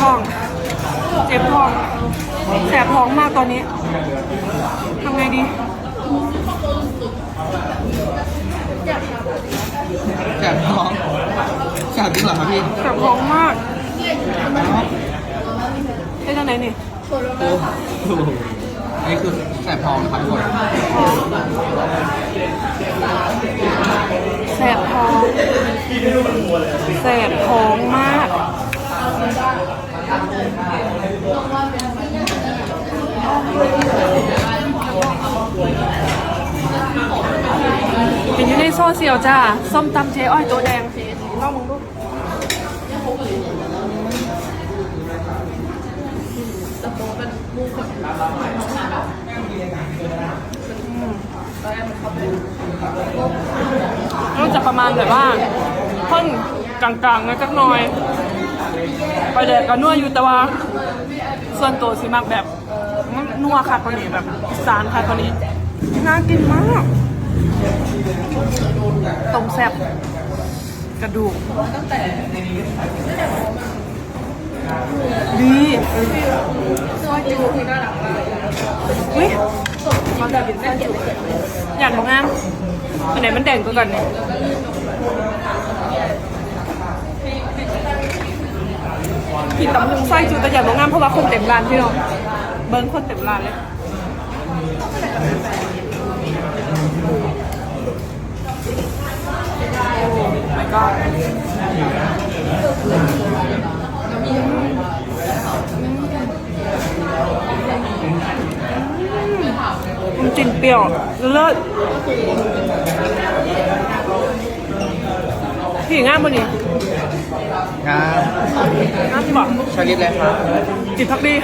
ท้อง เจ็บท้อง แสบท้องมากตอนนี้ทำไงดีแสบท้องแสบจริงเหรอครับพี่แสบท้องมากเป็นจังไหนนี่โอ้โหอันนี้คือแสบท้องนะครับทุกคนแสบท้องแสบท้องมาก เป็นอยู่ในโซเชียลจ้า ส้มตำเจ๊อ้อยตัวแดงลองมึงดูมันจะประมาณแบบว่าเพิ่นกลางๆนะจักหน่อย ไปแดกก็นัวอยู่แต่ว่า ส่วนตัวสิมักแบบนัวค่ะคนนี้แบบอีสานค่ะคนนี้น่ากินมากต้มแซ่บกระดูกดีอุ้ยอยากบอกงามอันไหนมันแดงตัวกันเนี่ย กินตำลึงไส้จุดแต่อยากบอกงามเพราะว่าคนเต็มร้านพี่น้องเบิ้งคนเต็มร้านเลย my god มันกลิ่นเปรี้ยวเลิศพี่ง่ามบ่นี่ามง่ามที่บอกชาลิตเลยครับจิตพักดี